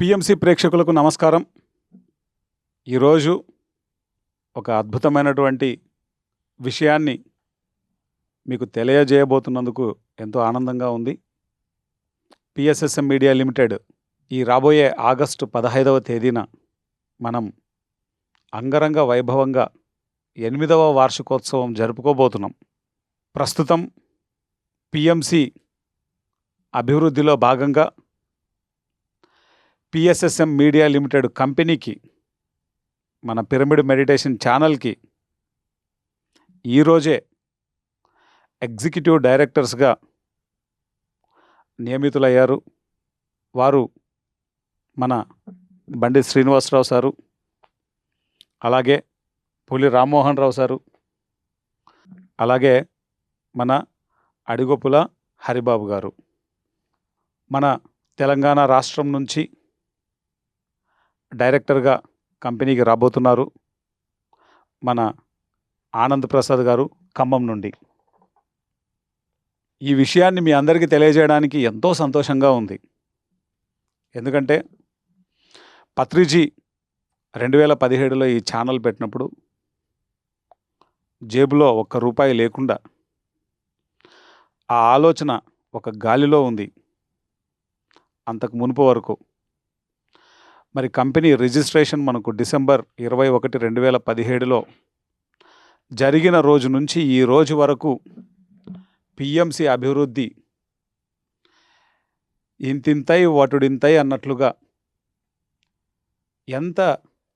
PMC ప్రేక్షకులకు నమస్కారం. ఈరోజు ఒక అద్భుతమైనటువంటి విషయాన్ని మీకు తెలియజేయబోతున్నందుకు ఎంతో ఆనందంగా ఉంది. పిఎస్ఎస్ఎం మీడియా లిమిటెడ్ ఈ రాబోయే ఆగస్టు పదహైదవ తేదీన మనం అంగరంగ వైభవంగా ఎనిమిదవ వార్షికోత్సవం జరుపుకోబోతున్నాం. ప్రస్తుతం పిఎంసి అభివృద్ధిలో భాగంగా పిఎస్ఎస్ఎం మీడియా లిమిటెడ్ కంపెనీకి మన పిరమిడ్ మెడిటేషన్ ఛానల్కి ఈరోజే ఎగ్జిక్యూటివ్ డైరెక్టర్స్గా నియమితులయ్యారు. వారు మన బండి శ్రీనివాసరావు సారు అలాగే పులి రామ్మోహన్ రావు సారు అలాగే మన అడిగొప్పుల హరిబాబు గారు. మన తెలంగాణ రాష్ట్రం నుంచి డైరెక్టర్గా కంపెనీకి రాబోతున్నారు మన ఆనంద్ ప్రసాద్ గారు ఖమ్మం నుండి. ఈ విషయాన్ని మీ అందరికీ తెలియజేయడానికి ఎంతో సంతోషంగా ఉంది. ఎందుకంటే పత్రిజీ రెండు వేల పదిహేడులో ఈ ఛానల్ పెట్టినప్పుడు జేబులో ఒక్క రూపాయి లేకుండా ఆ ఆలోచన ఒక గాలిలో ఉంది. అంతకు మునుపు వరకు మరి కంపెనీ రిజిస్ట్రేషన్ మనకు డిసెంబర్ ఇరవై ఒకటి రెండు వేల పదిహేడులో జరిగిన రోజు నుంచి ఈ రోజు వరకు పిఎంసి అభివృద్ధి ఇంతింతై వటుడింతై అన్నట్లుగా ఎంత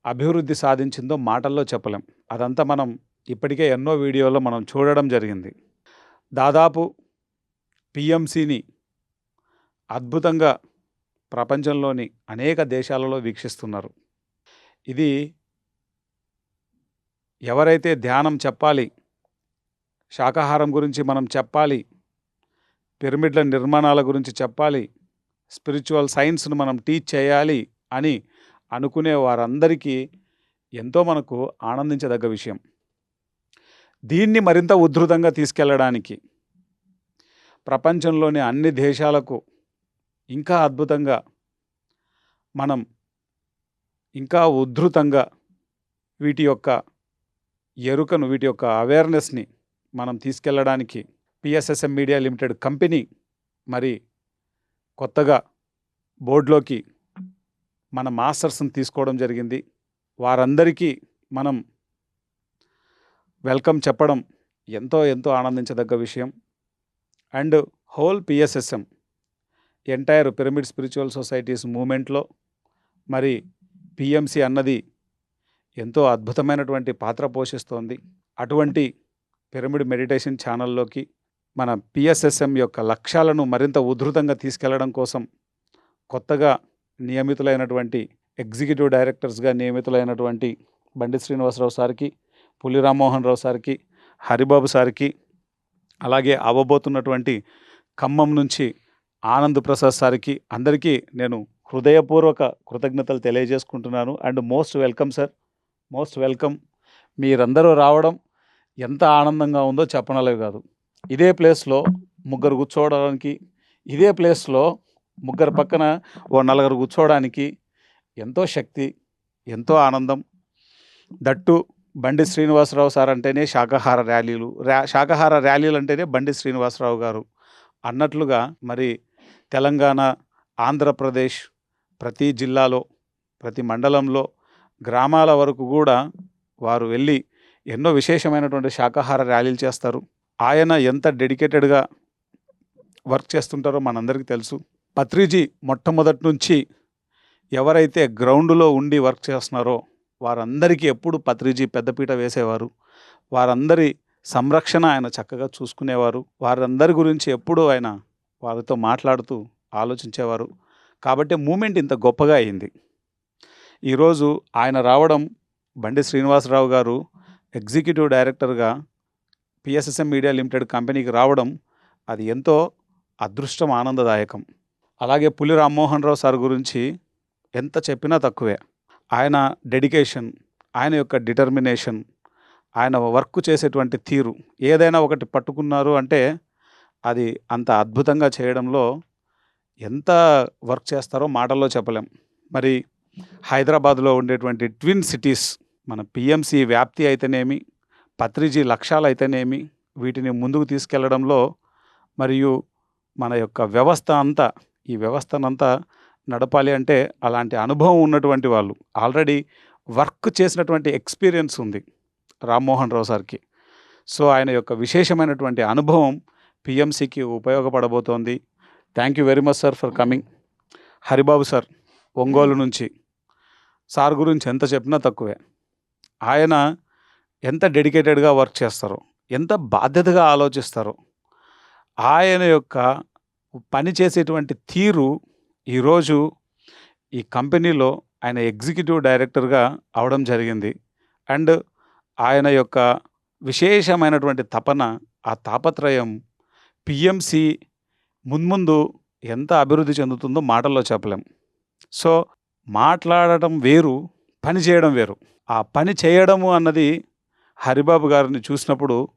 అభివృద్ధి సాధించిందో మాటల్లో చెప్పలేం. అదంతా మనం ఇప్పటికే ఎన్నో వీడియోలో మనం చూడడం జరిగింది. దాదాపు పిఎంసిని అద్భుతంగా ప్రపంచంలోని అనేక దేశాలలో వీక్షిస్తున్నారు. ఇది ఎవరైతే ధ్యానం చెప్పాలి శాకాహారం గురించి మనం చెప్పాలి పిరమిడ్ల నిర్మాణాల గురించి చెప్పాలి స్పిరిచువల్ సైన్స్ను మనం టీచ్ చేయాలి అని అనుకునే వారందరికీ ఎంతో మనకు ఆనందించదగ్గ విషయం. దీన్ని మరింత ఉధృతంగా తీసుకెళ్ళడానికి ప్రపంచంలోని అన్ని దేశాలకు ఇంకా అద్భుతంగా మనం ఇంకా ఉద్ధృతంగా వీటి యొక్క ఎరుకను వీటి యొక్క అవేర్నెస్ని మనం తీసుకెళ్ళడానికి పిఎస్ఎస్ఎం మీడియా లిమిటెడ్ కంపెనీ మరి కొత్తగా బోర్డులోకి మన మాస్టర్స్ని తీసుకోవడం జరిగింది. వారందరికీ మనం వెల్కమ్ చెప్పడం ఎంతో ఎంతో ఆనందించదగ్గ విషయం. And whole PSSM entire pyramid spiritual societies మూమెంట్లో మరి పిఎంసి అన్నది ఎంతో అద్భుతమైనటువంటి పాత్ర పోషిస్తోంది. అటువంటి పిరమిడ్ మెడిటేషన్ ఛానల్లోకి మన పిఎస్ఎస్ఎం యొక్క లక్ష్యాలను మరింత ఉధృతంగా తీసుకెళ్ళడం కోసం కొత్తగా నియమితులైనటువంటి ఎగ్జిక్యూటివ్ డైరెక్టర్స్గా నియమితులైనటువంటి బండి శ్రీనివాసరావు సార్కి పులి రామ్మోహన్ రావు సార్కి హరిబాబు సార్కి అలాగే అవ్వబోతున్నటువంటి ఖమ్మం నుంచి ఆనంద్ ప్రసాద్ సార్కి అందరికీ నేను హృదయపూర్వక కృతజ్ఞతలు తెలియజేసుకుంటున్నాను. And most welcome sir. Most welcome. మీరందరూ రావడం ఎంత ఆనందంగా ఉందో చెప్పనలేవు కాదు. ఇదే ప్లేస్లో ముగ్గురు కూర్చోవడానికి ఇదే ప్లేస్లో ముగ్గురు పక్కన ఓ నలుగురు కూర్చోవడానికి ఎంతో శక్తి ఎంతో ఆనందం. దట్టు బండి శ్రీనివాసరావు సార్ అంటేనే శాకాహార ర్యాలీలు ర్యా శాకాహార ర్యాలీలు అంటేనే బండి శ్రీనివాసరావు గారు అన్నట్లుగా మరి తెలంగాణ ఆంధ్రప్రదేశ్ ప్రతి జిల్లాలో ప్రతి మండలంలో గ్రామాల వరకు కూడా వారు వెళ్ళి ఎన్నో విశేషమైనటువంటి శాకాహార ర్యాలీలు చేస్తారు. ఆయన ఎంత డెడికేటెడ్గా వర్క్ చేస్తుంటారో మనందరికీ తెలుసు. పత్రిజీ మొట్టమొదటి నుంచి ఎవరైతే గ్రౌండ్లో ఉండి వర్క్ చేస్తున్నారో వారందరికీ ఎప్పుడు పత్రిజీ పెద్దపీట వేసేవారు. వారందరి సంరక్షణ ఆయన చక్కగా చూసుకునేవారు. వారందరి గురించి ఎప్పుడూ ఆయన వారితో మాట్లాడుతూ ఆలోచించేవారు. కాబట్టి మూమెంట్ ఇంత గొప్పగా అయింది. ఈరోజు ఆయన రావడం బండి శ్రీనివాసరావు గారు ఎగ్జిక్యూటివ్ డైరెక్టర్గా పిఎస్ఎస్ఎం మీడియా లిమిటెడ్ కంపెనీకి రావడం అది ఎంతో అదృష్టం ఆనందదాయకం. అలాగే పులి రామ్మోహన్ రావు సార్ గురించి ఎంత చెప్పినా తక్కువే. ఆయన డెడికేషన్ ఆయన యొక్క డిటర్మినేషన్ ఆయన వర్క్ చేసేటువంటి తీరు ఏదైనా ఒకటి పట్టుకున్నారు అంటే అది అంత అద్భుతంగా చేయడంలో ఎంత వర్క్ చేస్తారో మాటల్లో చెప్పలేం. మరి హైదరాబాద్లో ఉండేటువంటి ట్విన్ సిటీస్ మన పిఎంసి వ్యాప్తి అయితేనేమి పత్రిజీ లక్ష్యాలు అయితేనేమి వీటిని ముందుకు తీసుకెళ్ళడంలో మరియు మన యొక్క వ్యవస్థ అంతా ఈ వ్యవస్థనంతా నడపాలి అంటే అలాంటి అనుభవం ఉన్నటువంటి వాళ్ళు ఆల్రెడీ వర్క్ చేసినటువంటి ఎక్స్పీరియన్స్ ఉంది రామ్మోహన్ రావు సార్కి. సో ఆయన యొక్క విశేషమైనటువంటి అనుభవం పిఎంసికి ఉపయోగపడబోతోంది. Thank you very much sir for coming Haribabu sir Ongole నుంచి. సార్ గురించి ఎంత చెప్పినా తక్కువే. ఆయన ఎంత డెడికేటెడ్గా వర్క్ చేస్తారో ఎంత బాధ్యతగా ఆలోచిస్తారో ఆయన యొక్క పని చేసేటువంటి తీరు ఈరోజు ఈ కంపెనీలో ఆయన ఎగ్జిక్యూటివ్ డైరెక్టర్గా అవడం జరిగింది. అండ్ ఆయన యొక్క విశేషమైనటువంటి తపన ఆ తాపత్రయం పిఎంసి మున్ముందు ఎంత అభివృద్ధి చెందుతుందో మాటల్లో చెప్పలేం. సో మాట్లాడటం వేరు పని చేయడం వేరు. ఆ పని చేయడము అన్నది హరిబాబు గారిని చూసినప్పుడు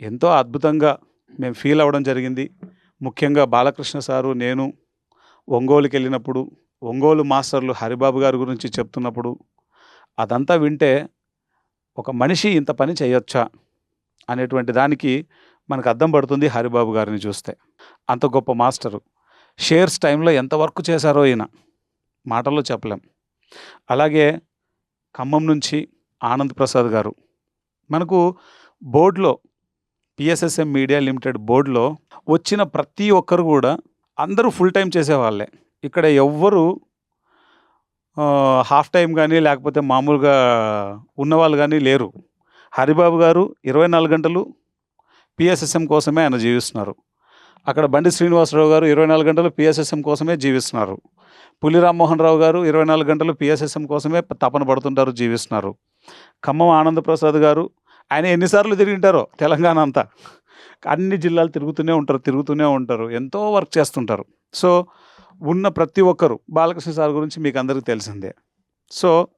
ఎంతో అద్భుతంగా మేము ఫీల్ అవ్వడం జరిగింది. ముఖ్యంగా బాలకృష్ణ సారు నేను ఒంగోలుకి వెళ్ళినప్పుడు ఒంగోలు మాస్టర్లు హరిబాబు గారి గురించి చెప్తున్నప్పుడు అదంతా వింటే ఒక మనిషి ఇంత పని చేయొచ్చా అనేటువంటి దానికి మనకు అర్థం పడుతుంది హరిబాబు గారిని చూస్తే. అంత గొప్ప మాస్టరు. షేర్స్ టైంలో ఎంత వర్క్ చేశారో ఈయన. మాటల్లో చెప్పలేం. అలాగే ఖమ్మం నుంచి ఆనంద్ ప్రసాద్ గారు. మనకు బోర్డులో పిఎస్ఎస్ఎం మీడియా లిమిటెడ్ బోర్డులో వచ్చిన ప్రతి ఒక్కరు కూడా అందరూ ఫుల్ టైం చేసేవాళ్ళే. ఇక్కడ ఎవ్వరు హాఫ్ టైం కానీ లేకపోతే మామూలుగా ఉన్నవాళ్ళు కానీ లేరు. హరిబాబు గారు ఇరవై నాలుగు గంటలు పిఎస్ఎస్ఎం కోసమే ఆయన జీవిస్తున్నారు. అక్కడ బండి శ్రీనివాసరావు గారు ఇరవై నాలుగు గంటలు పిఎస్ఎస్ఎం కోసమే జీవిస్తున్నారు. పులి రామ్మోహన్ రావు గారు ఇరవై నాలుగు గంటలు పిఎస్ఎస్ఎం కోసమే తపన పడుతుంటారు జీవిస్తున్నారు. ఖమ్మం ఆనంద్ ప్రసాద్ గారు ఆయన ఎన్నిసార్లు తిరిగింటారో తెలంగాణ అంతా. అన్ని జిల్లాలు తిరుగుతూనే ఉంటారు తిరుగుతూనే ఉంటారు ఎంతో వర్క్ చేస్తుంటారు. సో ఉన్న ప్రతి ఒక్కరు బాలకృష్ణ సార్ గురించి మీకు అందరికీ తెలిసిందే. సో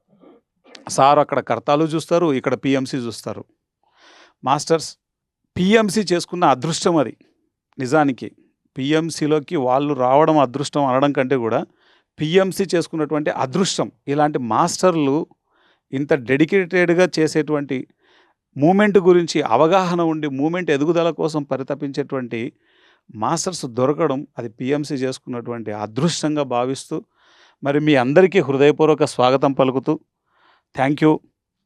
సార్ అక్కడ కర్తాలు చూస్తారు ఇక్కడ పిఎంసీ చూస్తారు. మాస్టర్స్ పిఎంసి చేసుకున్న అదృష్టం అది. నిజానికి పిఎంసిలోకి వాళ్ళు రావడం అదృష్టం అనడం కంటే కూడా పిఎంసి చేసుకున్నటువంటి అదృష్టం ఇలాంటి మాస్టర్లు ఇంత డెడికేటెడ్గా చేసేటువంటి మూమెంట్ గురించి అవగాహన ఉండి మూమెంట్ ఎదుగుదల కోసం పరితపించేటువంటి మాస్టర్స్ దొరకడం అది పిఎంసి చేసుకున్నటువంటి అదృష్టంగా భావిస్తూ మరి మీ అందరికీ హృదయపూర్వక స్వాగతం పలుకుతూ thank you.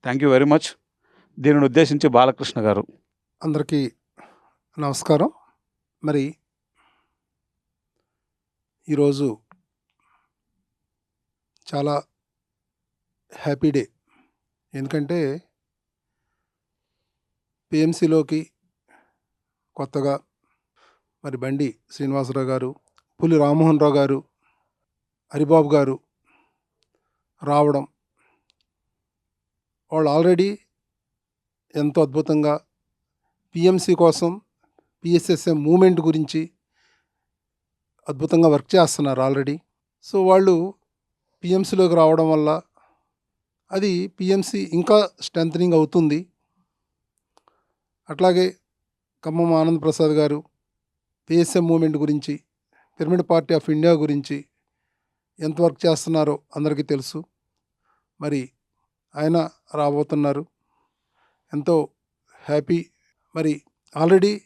Thank you very much. దీనిని ఉద్దేశించి బాలకృష్ణ గారు అందరికీ నమస్కారం. మరి ఈరోజు చాలా హ్యాపీ డే. ఎందుకంటే పిఎంసిలోకి కొత్తగా మరి బండి శ్రీనివాసరావు గారు పులి రామ్మోహన్ రావు గారు హరిబాబు గారు రావడం. వాళ్ళు ఆల్రెడీ ఎంతో అద్భుతంగా పిఎంసి కోసం పిఎస్ఎస్ఎం మూమెంట్ గురించి అద్భుతంగా వర్క్ చేస్తున్నారు ఆల్రెడీ సో వాళ్ళు పిఎంసిలోకి రావడం వల్ల అది పిఎంసి ఇంకా స్ట్రెంథనింగ్ అవుతుంది. అట్లాగే ఖమ్మం ఆనంద్ ప్రసాద్ గారు పిఎస్ఎం మూమెంట్ గురించి పిరమిడ్ పార్టీ ఆఫ్ ఇండియా గురించి ఎంత వర్క్ చేస్తున్నారో అందరికీ తెలుసు. మరి ఆయన రాబోతున్నారు. ఎంతో హ్యాపీ మరి ఆల్రెడీ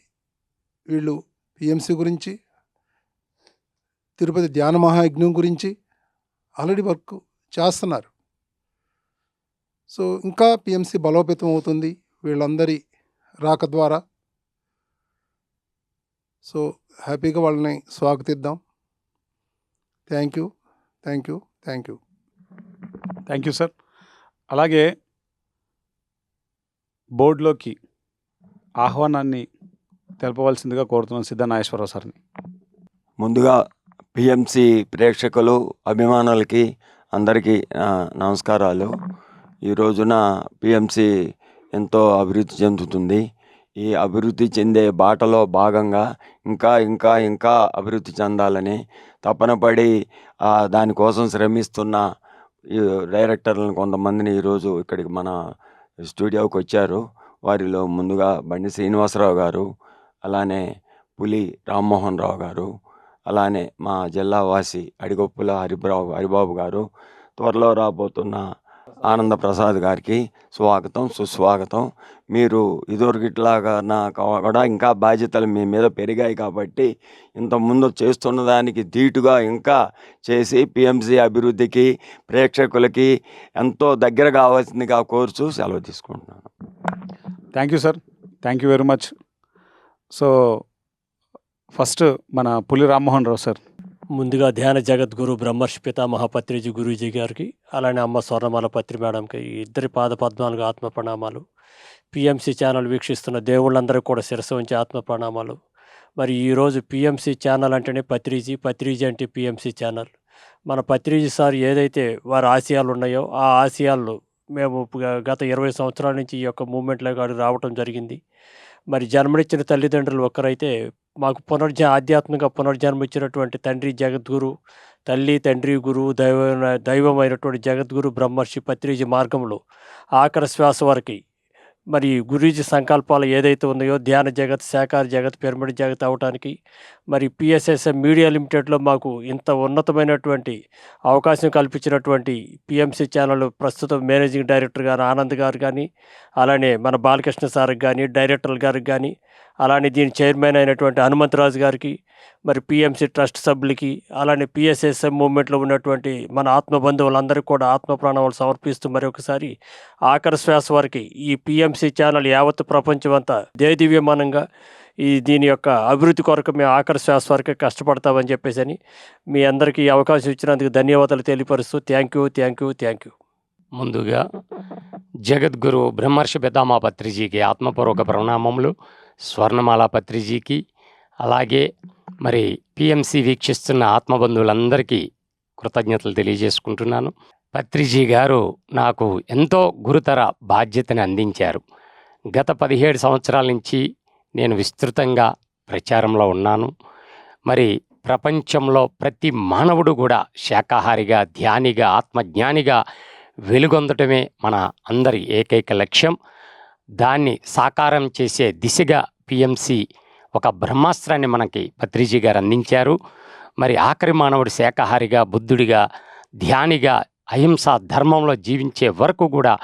వీళ్ళు పిఎంసి గురించి తిరుపతి ధ్యాన మహాయజ్ఞం గురించి ఆల్రెడీ వర్క్ చేస్తున్నారు. సో ఇంకా పిఎంసి బలోపేతం అవుతుంది వీళ్ళందరి రాక ద్వారా. సో హ్యాపీగా వాళ్ళని స్వాగతిద్దాం. Thank you thank you thank you. Thank you sir. అలాగే బోర్డులోకి ఆహ్వానాన్ని తెలపవలసిందిగా కోరుతున్నాను సిద్ధ నాగేశ్వరరావు సార్ని. ముందుగా పిఎంసి ప్రేక్షకులు అభిమానులకి అందరికీ నమస్కారాలు. ఈ రోజున పిఎంసి ఎంతో అభివృద్ధి చెందుతుంది. ఈ అభివృద్ధి చెందే బాటలో భాగంగా ఇంకా ఇంకా ఇంకా అభివృద్ధి చెందాలని తపనపడి దానికోసం శ్రమిస్తున్న ఈ డైరెక్టర్లను కొంతమందిని ఈరోజు ఇక్కడికి మన స్టూడియోకి వచ్చారు. వారిలో ముందుగా బండి శ్రీనివాసరావు గారు అలానే పులి రామ్మోహన్ రావు గారు అలానే మా జిల్లా వాసి అడిగొప్పుల హరిబాబు హరిబాబు గారు త్వరలో రాబోతున్న ఆనంద ప్రసాద్ గారికి స్వాగతం సుస్వాగతం. మీరు ఇదివరకిట్లాగా నాకు కూడా ఇంకా బాధ్యతలు మీ మీద పెరిగాయి కాబట్టి ఇంతకుముందు చేస్తున్న దానికి ధీటుగా ఇంకా చేసి పిఎంసి అభివృద్ధికి ప్రేక్షకులకి ఎంతో దగ్గర కావాల్సిందిగా కోరుచు సెలవు తీసుకుంటున్నాను. Thank you sir thank you very much so first మన పులి రామ్మోహన్ రావు సార్ ముందుగా ధ్యాన జగద్గురు బ్రహ్మర్షి పితామహ పత్రిజీ గురూజీ గారికి అలానే అమ్మ స్వర్ణమాల పత్రి మేడంకి ఇద్దరి పాద పద్నాలుగు ఆత్మ ప్రణామాలు. పిఎంసి ఛానల్ వీక్షిస్తున్న దేవుళ్ళందరూ కూడా శిరస ఉంచి ఆత్మ ప్రణామాలు. మరి ఈరోజు పిఎంసి ఛానల్ అంటేనే పత్రిజీ పత్రిజీ అంటే పిఎంసి ఛానల్. మన పత్రిజీ సార్ ఏదైతే వారి ఆశయాలు ఉన్నాయో ఆ ఆశయాలు మేము గత ఇరవై సంవత్సరాల నుంచి ఈ యొక్క మూమెంట్లో అడుగు రావటం జరిగింది. మరి జన్మనిచ్చిన తల్లిదండ్రులు ఒక్కరైతే మాకు పునర్జ ఆధ్యాత్మిక పునర్జన్మ ఇచ్చినటువంటి తండ్రి జగద్గురు తల్లి తండ్రి గురువు దైవ దైవమైనటువంటి జగద్గురు బ్రహ్మర్షి పత్రిజీ మార్గంలో ఆఖరి శ్వాస వరకు మరి గురూజీ సంకల్పాలు ఏదైతే ఉన్నాయో ధ్యాన జగత్ శాకార జగత్ పిరమిడ్ జగత్ అవ్వటానికి మరి పిఎస్ఎస్ఎం మీడియా లిమిటెడ్లో మాకు ఇంత ఉన్నతమైనటువంటి అవకాశం కల్పించినటువంటి పిఎంసి ఛానల్ ప్రస్తుతం మేనేజింగ్ డైరెక్టర్ గారు ఆనంద్ గారు కానీ అలానే మన బాలకృష్ణ సార్కి కానీ డైరెక్టర్ గారికి కానీ అలానే దీని చైర్మన్ అయినటువంటి హనుమంతరాజు గారికి మరి పిఎంసి ట్రస్ట్ సభ్యులకి అలానే పిఎస్ఎస్ఎం మూమెంట్లో ఉన్నటువంటి మన ఆత్మ బంధువులందరికీ కూడా ఆత్మ ప్రాణాలు సమర్పిస్తూ మరొకసారి ఆఖరి శ్వాస వారికి ఈ పిఎంసి ఛానల్ యావత్ ప్రపంచం అంతా దేదివ్యమానంగా ఈ దీని యొక్క అభివృద్ధి కొరకు మేము ఆఖరి శ్వాస వరకు కష్టపడతామని చెప్పేసి అని మీ అందరికీ ఈ అవకాశం ఇచ్చినందుకు ధన్యవాదాలు తెలియపరుస్తూ thank you thank you thank you. ముందుగా జగద్గురు బ్రహ్మర్షి పితామా పత్రిజీకి ఆత్మపూర్వక ప్రణామములు. స్వర్ణమాల పత్రిజీకి అలాగే మరి పిఎంసి వీక్షిస్తున్న ఆత్మబంధువులందరికీ కృతజ్ఞతలు తెలియజేసుకుంటున్నాను. పత్రిజీ గారు నాకు ఎంతో గురుతర బాధ్యతని అందించారు. గత పదిహేడు సంవత్సరాల నుంచి నేను విస్తృతంగా ప్రచారంలో ఉన్నాను. మరి ప్రపంచంలో ప్రతి మానవుడు కూడా శాకాహారిగా ధ్యానిగా ఆత్మజ్ఞానిగా వెలుగొందటమే మన అందరి ఏకైక లక్ష్యం. దాన్ని సాకారం చేసే దిశగా పిఎంసి ఒక బ్రహ్మాస్త్రాన్ని మనకి పత్రిజీ గారు అందించారు. మరి ఆఖరి మానవుడు శాకాహారిగా బుద్ధుడిగా ధ్యానిగా అహింస ధర్మంలో జీవించే వరకు కూడా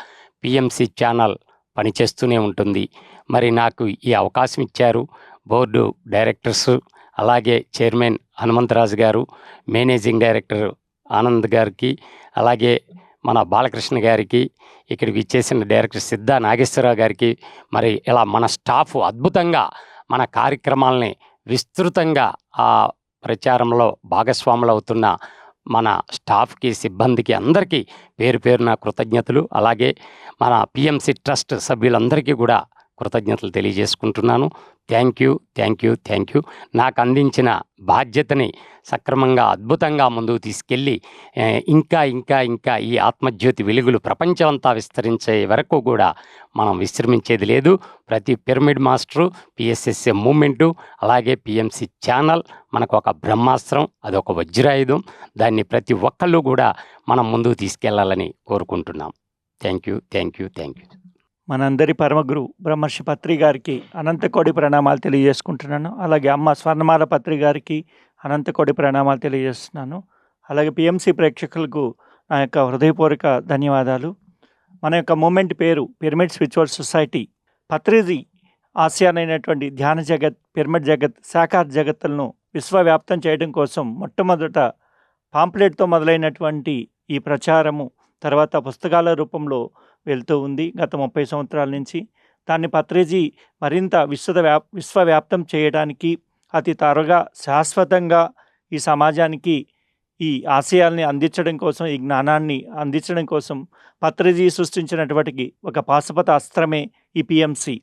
పిఎంసి ఛానల్ పనిచేస్తూనే ఉంటుంది. మరి నాకు ఈ అవకాశం ఇచ్చారు బోర్డు డైరెక్టర్స్ అలాగే chairman Hanumantharaju garu managing director Anand గారికి అలాగే మన బాలకృష్ణ గారికి ఇక్కడికి ఇచ్చేసిన డైరెక్టర్ సిద్ధా నాగేశ్వరరావు గారికి మరి ఇలా మన స్టాఫ్ అద్భుతంగా మన కార్యక్రమాలని విస్తృతంగా ఆ ప్రచారంలో భాగస్వాములు అవుతున్న మన స్టాఫ్కి సిబ్బందికి అందరికీ పేరు పేరున కృతజ్ఞతలు. అలాగే మన పిఎంసి ట్రస్ట్ సభ్యులందరికీ కూడా కృతజ్ఞతలు తెలియజేసుకుంటున్నాను. Thank you thank you thank you. నాకు అందించిన బాధ్యతని సక్రమంగా అద్భుతంగా ముందుకు తీసుకెళ్ళి ఇంకా ఇంకా ఇంకా ఈ ఆత్మజ్యోతి వెలుగులు ప్రపంచమంతా విస్తరించే వరకు కూడా మనం విశ్రమించేది లేదు. ప్రతి పిరమిడ్ మాస్టరు పిఎస్ఎస్ఏ మూమెంటు అలాగే పిఎంసి ఛానల్ మనకు ఒక బ్రహ్మాస్త్రం అదొక వజ్రాయుధం. దాన్ని ప్రతి ఒక్కళ్ళు కూడా మనం ముందుకు తీసుకెళ్ళాలని కోరుకుంటున్నాం. Thank you thank you thank you. మనందరి పరమగురు బ్రహ్మర్షి పత్రి గారికి అనంతకోడి ప్రణామాలు తెలియజేసుకుంటున్నాను. అలాగే అమ్మ స్వర్ణమాల పత్రి గారికి అనంతకోడి ప్రణామాలు తెలియజేస్తున్నాను. అలాగే పిఎంసి ప్రేక్షకులకు నా యొక్క హృదయపూర్వక ధన్యవాదాలు. మన యొక్క మూమెంట్ పేరు పిరమిడ్ స్పిరిచువల్ సొసైటీ. పత్రిజీ ఆసియానైనటువంటి ధ్యాన జగత్ పిరమిడ్ జగత్ శాఖార్ జగత్తులను విశ్వవ్యాప్తం చేయడం కోసం మొట్టమొదట పాంప్లెట్తో మొదలైనటువంటి ఈ ప్రచారము తర్వాత పుస్తకాల రూపంలో వెళ్తూ ఉంది గత ముప్పై సంవత్సరాల నుంచి. దాన్ని పత్రేజీ మరింత విశ్వత వ్యాప్ విశ్వవ్యాప్తం చేయడానికి అతి త్వరగా శాశ్వతంగా ఈ సమాజానికి ఈ ఆశయాల్ని అందించడం కోసం ఈ జ్ఞానాన్ని అందించడం కోసం పత్రిజీ సృష్టించినటువంటి ఒక పాశుపత అస్త్రమే ఈ పిఎంసి.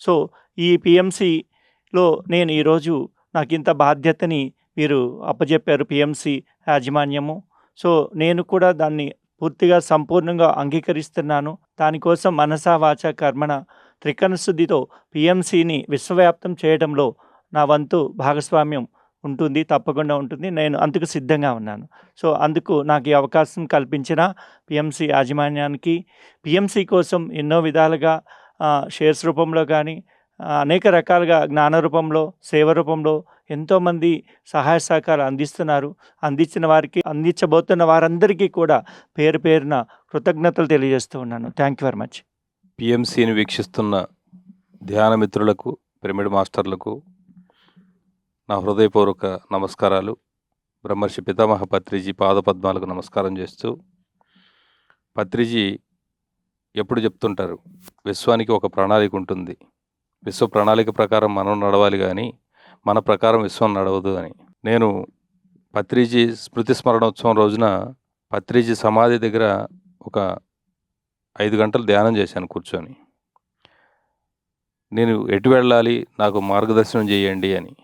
సో ఈ పిఎంసిలో నేను ఈరోజు నాకు ఇంత బాధ్యతని మీరు అప్పజెప్పారు పిఎంసి యాజమాన్యము. సో నేను కూడా దాన్ని పూర్తిగా సంపూర్ణంగా అంగీకరిస్తున్నాను. దానికోసం మనసా వాచ కర్మణ త్రికనశుద్ధితో పిఎంసిని విశ్వవ్యాప్తం చేయడంలో నా వంతు భాగస్వామ్యం ఉంటుంది తప్పకుండా ఉంటుంది. నేను అందుకు సిద్ధంగా ఉన్నాను. సో అందుకు నాకు ఈ అవకాశం కల్పించిన పిఎంసి యాజమాన్యానికి పిఎంసి కోసం ఎన్నో విధాలుగా షేర్స్ రూపంలో కానీ అనేక రకాలుగా జ్ఞాన రూపంలో సేవ రూపంలో ఎంతోమంది సహాయ సహకారాలు అందిస్తున్నారు. అందించిన వారికి అందించబోతున్న వారందరికీ కూడా పేరు పేరున కృతజ్ఞతలు తెలియజేస్తూ ఉన్నాను. థ్యాంక్ యూ వెరీ మచ్ పిఎంసిని వీక్షిస్తున్న ధ్యాన మిత్రులకు పిరమిడ్ మాస్టర్లకు నా హృదయపూర్వక నమస్కారాలు. బ్రహ్మర్షి పితామహ పత్రిజీ పాదపద్మాలకు నమస్కారం చేస్తూ పత్రిజీ ఎప్పుడు చెప్తుంటారు? విశ్వానికి ఒక ప్రణాళిక ఉంటుంది. విశ్వ ప్రణాళిక ప్రకారం మనం నడవాలి కానీ మన ప్రకారం విశ్వం నడవదు అని. నేను పత్రిజీ స్మృతి స్మరణోత్సవం రోజున పత్రిజీ సమాధి దగ్గర ఒక ఐదు గంటలు ధ్యానం చేశాను కూర్చొని. నేను ఎటు వెళ్ళాలి నాకు మార్గదర్శనం చేయండి అని.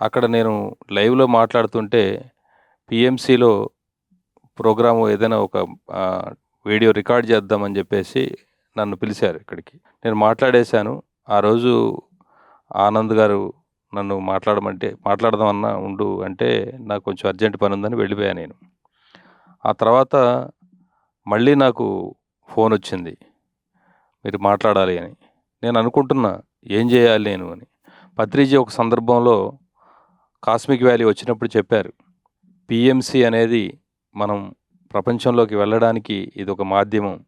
అక్కడ నేను లైవ్లో మాట్లాడుతుంటే పిఎంసిలో ప్రోగ్రాము ఏదైనా ఒక వీడియో రికార్డ్ చేద్దామని చెప్పేసి నన్ను పిలిచారు ఇక్కడికి. నేను మాట్లాడేశాను. ఆ రోజు ఆనంద్ గారు నన్ను మాట్లాడమంటే మాట్లాడదామన్నా ఉండు అంటే నాకు కొంచెం అర్జెంట్ పని ఉందని వెళ్ళిపోయాను నేను. ఆ తర్వాత మళ్ళీ నాకు ఫోన్ వచ్చింది. మీరు మాట్లాడాలి అని. నేను అనుకుంటున్నా ఏం చేయాలి నేను అని. పత్రిజీ ఒక సందర్భంలో కాస్మిక్ వ్యాలీ వచ్చినప్పుడు చెప్పారు. పిఎంసి అనేది మనం ప్రపంచంలోకి వెళ్ళడానికి ఇది ఒక మాధ్యమం.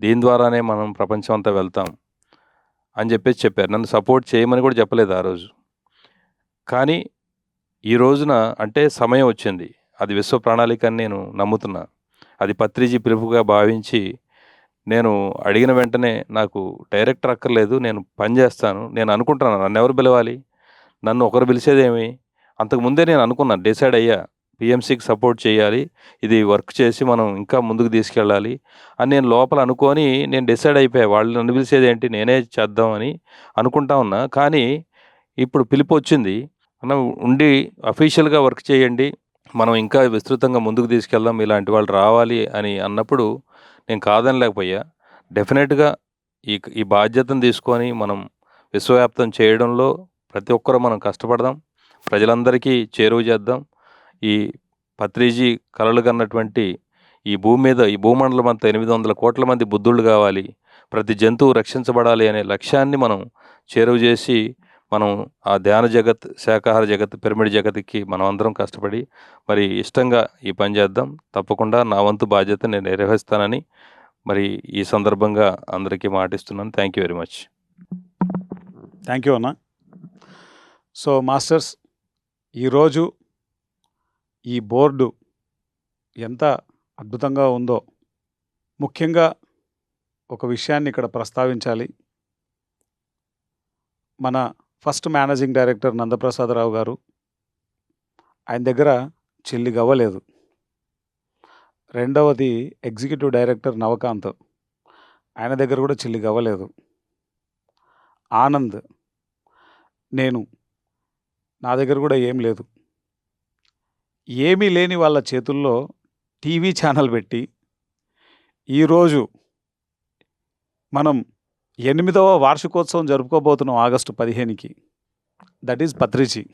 దీని ద్వారానే మనం ప్రపంచం అంతా వెళ్తాం అని చెప్పేసి చెప్పారు. నన్ను సపోర్ట్ చేయమని కూడా చెప్పలేదు ఆ రోజు. కానీ ఈ రోజున అంటే సమయం వచ్చింది. అది విశ్వ ప్రణాళిక అని నేను నమ్ముతున్నా. అది పత్రిజీ పిలుపుగా భావించి నేను అడిగిన వెంటనే నాకు డైరెక్టర్ అక్కర్లేదు నేను పని చేస్తాను నేను అనుకుంటున్నాను. నన్ను ఎవరు పిలవాలి? నన్ను ఒకరు పిలిచేదేమి? అంతకుముందే నేను అనుకున్నాను డిసైడ్ అయ్యా. పిఎంసికి సపోర్ట్ చేయాలి. ఇది వర్క్ చేసి మనం ఇంకా ముందుకు తీసుకెళ్ళాలి అని నేను లోపల అనుకొని నేను డిసైడ్ అయిపోయా. వాళ్ళు నన్ను పిలిచేది ఏంటి? నేనే చేద్దామని అనుకుంటా ఉన్నా. కానీ ఇప్పుడు పిలుపు వచ్చింది. మనం ఉండి అఫీషియల్గా వర్క్ చేయండి. మనం ఇంకా విస్తృతంగా ముందుకు తీసుకెళ్దాం. ఇలాంటి వాళ్ళు రావాలి అని అన్నప్పుడు నేను కాదనలేకపోయా. డెఫినెట్గా ఈ ఈ బాధ్యతను తీసుకొని మనం విశ్వవ్యాప్తం చేయడంలో ప్రతి ఒక్కరూ మనం కష్టపడదాం. ప్రజలందరికీ చేరువ చేద్దాం. ఈ పత్రిజీ కలలు కన్నటువంటి ఈ భూమి మీద ఈ భూమండలం అంతా ఎనిమిది వందల కోట్ల మంది బుద్ధుళ్ళు కావాలి. ప్రతి జంతువు రక్షించబడాలి అనే లక్ష్యాన్ని మనం చేరువ చేసి మనం ఆ ధ్యాన జగత్ శాకాహార జగత్ పిరమిడ్ జగత్కి మనం అందరం కష్టపడి మరి ఇష్టంగా ఈ పని చేద్దాం. తప్పకుండా నా వంతు బాధ్యత నేను నిర్వహిస్తానని మరి ఈ సందర్భంగా అందరికీ మాటిస్తున్నాను. Thank you very much thank you అన్న. సో మాస్టర్స్ ఈరోజు ఈ బోర్డు ఎంత అద్భుతంగా ఉందో. ముఖ్యంగా ఒక విషయాన్ని ఇక్కడ ప్రస్తావించాలి. మన ఫస్ట్ మేనేజింగ్ డైరెక్టర్ నందప్రసాదరావు గారు ఆయన దగ్గర చెల్లి గవ్వలేదు రెండవది ఎగ్జిక్యూటివ్ డైరెక్టర్ నవకాంత్ ఆయన దగ్గర కూడా చెల్లి గవ్వలేదు ఆనంద్ నేను నా దగ్గర కూడా ఏం లేదు. ఏమీ లేని వాళ్ళ చేతుల్లో టీవీ ఛానల్ పెట్టి ఈరోజు మనం ఎనిమిదవ వార్షికోత్సవం జరుపుకోబోతున్నాం ఆగస్టు పదిహేనుకి. దట్ ఈజ్ పత్రిజీ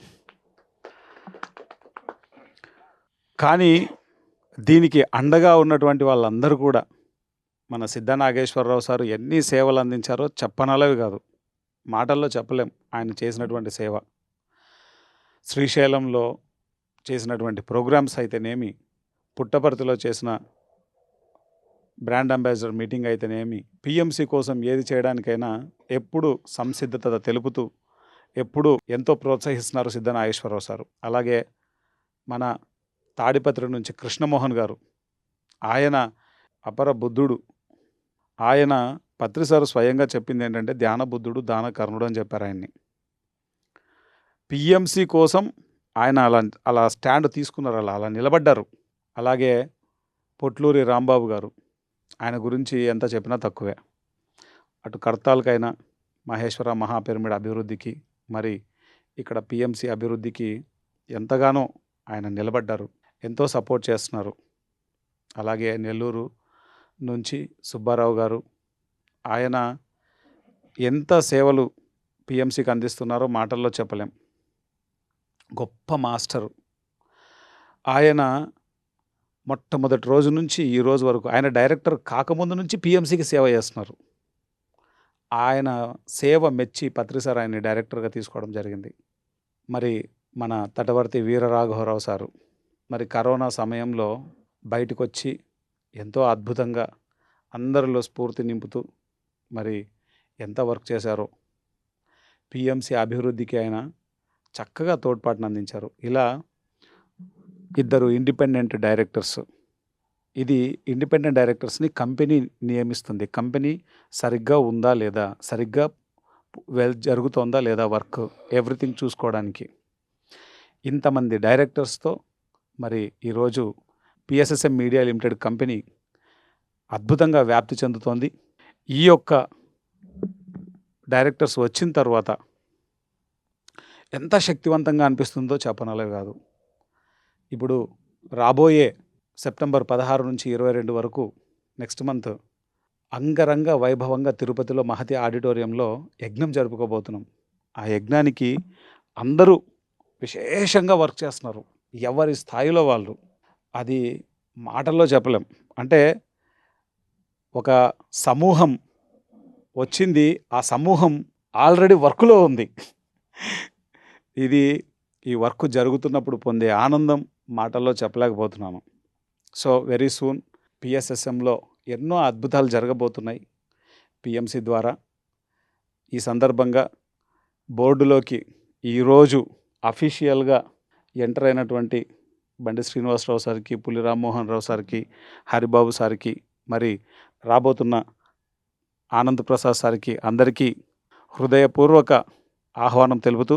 కానీ దీనికి అండగా ఉన్నటువంటి వాళ్ళందరూ కూడా మన సిద్ధ నాగేశ్వరరావు సారు ఎన్ని సేవలు అందించారో చెప్పనలవి కాదు. మాటల్లో చెప్పలేం. ఆయన చేసినటువంటి సేవ. శ్రీశైలంలో చేసినటువంటి ప్రోగ్రామ్స్ అయితేనేమి పుట్టపర్తిలో చేసిన బ్రాండ్ అంబాసిడర్ మీటింగ్ అయితేనేమి పిఎంసి కోసం ఏది చేయడానికైనా ఎప్పుడు సంసిద్ధత తెలుపుతూ ఎప్పుడు ఎంతో ప్రోత్సహిస్తున్నారు సిద్ధ నాగేశ్వరరావు సారు. అలాగే మన తాడిపత్రి నుంచి కృష్ణమోహన్ గారు ఆయన అపర బుద్ధుడు ఆయన పత్రి సారు స్వయంగా చెప్పింది ఏంటంటే ధ్యాన బుద్ధుడు దాన కర్ణుడు అని చెప్పారు ఆయన్ని. పిఎంసి కోసం ఆయన అలా అలా స్టాండ్ తీసుకున్నారు అలా అలా నిలబడ్డారు. అలాగే పొట్లూరి రాంబాబు గారు ఆయన గురించి ఎంత చెప్పినా తక్కువే. అటు కర్తాలకైనా మహేశ్వర మహాపిరమిడ్ అభివృద్ధికి మరి ఇక్కడ పిఎంసి అభివృద్ధికి ఎంతగానో ఆయన నిలబడ్డారు ఎంతో సపోర్ట్ చేస్తున్నారు. అలాగే నెల్లూరు నుంచి సుబ్బారావు గారు ఆయన ఎంత సేవలు పిఎంసికి అందిస్తున్నారో మాటల్లో చెప్పలేం. గొప్ప మాస్టరు. ఆయన మొట్టమొదటి రోజు నుంచి ఈ రోజు వరకు ఆయన డైరెక్టర్ కాకముందు నుంచి పిఎంసికి సేవ చేస్తున్నారు. ఆయన సేవ మెచ్చి పత్రి సార్ ఆయన్ని డైరెక్టర్గా తీసుకోవడం జరిగింది. మరి మన తటవర్తి వీరరాఘవరావు సారు మరి కరోనా సమయంలో బయటకు వచ్చి ఎంతో అద్భుతంగా అందరిలో స్ఫూర్తి నింపుతూ మరి ఎంత వర్క్ చేశారో పిఎంసి అభివృద్ధికి ఆయన చక్కగా తోడ్పాటును అందించారు. ఇలా ఇద్దరు ఇండిపెండెంట్ డైరెక్టర్స్ ఇది ఇండిపెండెంట్ డైరెక్టర్స్ని కంపెనీ నియమిస్తుంది. కంపెనీ సరిగ్గా ఉందా లేదా సరిగ్గా వెల్ జరుగుతోందా లేదా వర్క్ ఎవ్రీథింగ్ చూసుకోవడానికి. ఇంతమంది డైరెక్టర్స్తో మరి ఈరోజు పిఎస్ఎస్ఎం మీడియా లిమిటెడ్ కంపెనీ అద్భుతంగా వ్యాప్తి చెందుతోంది. ఈ యొక్క డైరెక్టర్స్ వచ్చిన తర్వాత ఎంత శక్తివంతంగా అనిపిస్తుందో చెప్పనలే కాదు. ఇప్పుడు రాబోయే సెప్టెంబర్ పదహారు నుంచి ఇరవై రెండు వరకు నెక్స్ట్ మంత్ అంగరంగ వైభవంగా తిరుపతిలో మహతి ఆడిటోరియంలో యజ్ఞం జరుపుకోబోతున్నాం. ఆ యజ్ఞానికి అందరూ విశేషంగా వర్క్ చేస్తున్నారు. ఎవరి స్థాయిలో వాళ్ళు? అది మాటల్లో చెప్పలేం. అంటే ఒక సమూహం వచ్చింది. ఆ సమూహం ఆల్రెడీ వర్క్లో ఉంది. ఇది ఈ వర్క్ జరుగుతున్నప్పుడు పొందే ఆనందం మాటల్లో చెప్పలేకపోతున్నాను. సో వెరీ సూన్ పిఎస్ఎస్ఎంలో ఎన్నో అద్భుతాలు జరగబోతున్నాయి పిఎంసి ద్వారా. ఈ సందర్భంగా బోర్డులోకి ఈరోజు అఫీషియల్గా ఎంటర్ అయినటువంటి బండి శ్రీనివాసరావు సార్కి పులి రామ్మోహన్ రావు సార్కి హరిబాబు సార్కి మరి రాబోతున్న ఆనంద్ ప్రసాద్ సార్కి అందరికీ హృదయపూర్వక ఆహ్వానం తెలుపుతూ